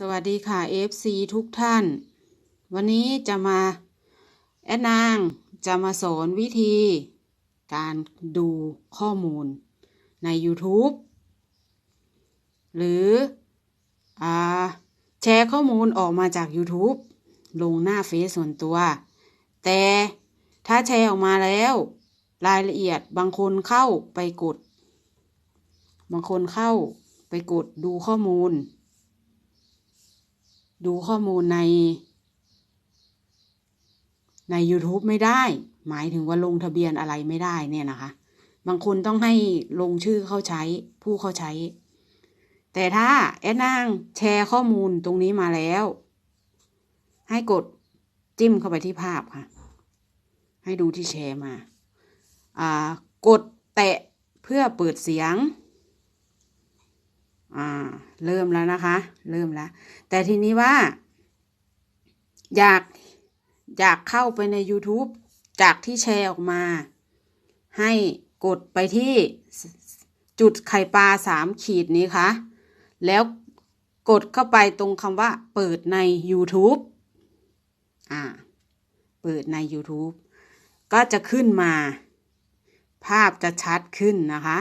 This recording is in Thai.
สวัสดีค่ะ FC ทุกท่าน วันนี้จะมา แอดนางจะมาสอนวิธี การดูข้อมูลใน YouTube หรืออแชร์ข้อมูลออกมาจาก YouTube ลงหน้าเฟซส่วนตัว แต่ถ้าแชร์ออกมาแล้ว รายละเอียดบางคนเข้าไปกด บางคนเข้าไปกดดูข้อมูล ดูข้อมูลใน ใน YouTube ไม่ได้ หมายถึงว่าลงทะเบียนอะไรไม่ได้เนี่ยนะคะ บางคนต้องให้ลงชื่อเข้าใช้ผู้เข้าใช้ แต่ถ้าแอดนางแชร์ข้อมูลตรงนี้มาแล้ว ให้กดจิ้มเข้าไปที่ภาพค่ะ ให้ดูที่แชร์มา อ่า กดแตะเพื่อเปิดเสียง อ่า เริ่มแล้วนะคะ เริ่มแล้ว แต่ทีนี้ว่า อยากอยากเข้าไปใน YouTube จากที่แชร์ออกมา ให้กดไปที่จุดไข่ปลาสามขีดนี้ค่ะ แล้วกดเข้าไปตรงคำว่า เปิดใน YouTube อ่า เปิดใน YouTube ก็จะขึ้นมา ภาพจะชัดขึ้นนะคะ